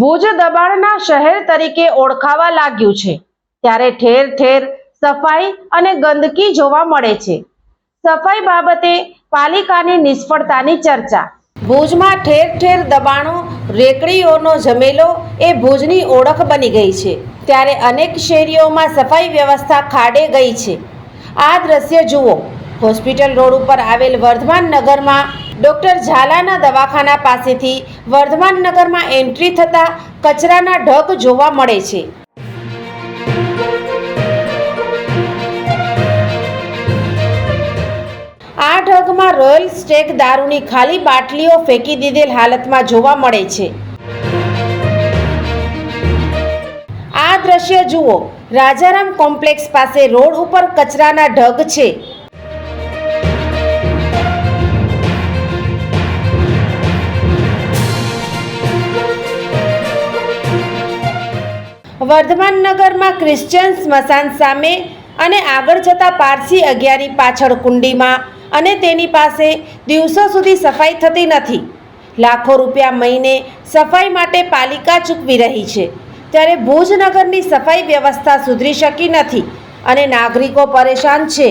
Bhuj દબાણના શહેર તરીકે ઓળખાવા લાગ્યું છે. ત્યારે ઠેર ઠેર સફાઈ અને ગંદકી જોવા મળે છે. સફાઈ બાબતે પાલિકાની નિષ્ફળતાની ચર્ચા. ભુજમાં ઠેર ઠેર દબાણો, રેકડીઓનો જમેલો એ ભુજની ઓળખ બની ગઈ છે. ત્યારે અનેક શેરીઓમાં સફાઈ વ્યવસ્થા ખાડે ગઈ છે. આ દ્રશ્ય જુઓ. હોસ્પિટલ રોડ ઉપર આવેલ વર્ધમાન નગરમાં ડોક્ટર ઝાલાના દવાખાના પાસેથી વર્ધમાન નગરમાં એન્ટ્રી થતા કચરાના ઢગ જોવા મળે છે. આ ઢગમાં રોયલ સ્ટેક દારૂની ખાલી બાટલીઓ ફેંકી દીધેલ હાલતમાં જોવા મળે છે. આ દ્રશ્ય જુઓ. રાજારામ કોમ્પ્લેક્સ પાસે રોડ ઉપર કચરાના ઢગ છે. વર્ધમાન નગરમાં ક્રિશ્ચિયન સ્મશાન સામે અને આગળ જતા પારસી અગિયારી પાછળ કુંડીમાં અને તેની પાસે દિવસો સુધી સફાઈ થતી નથી. લાખો રૂપિયા મહિને સફાઈ માટે પાલિકા ચૂકવી રહી છે. ત્યારે ભુજ નગરની સફાઈ વ્યવસ્થા સુધરી શકી નથી અને નાગરિકો પરેશાન છે.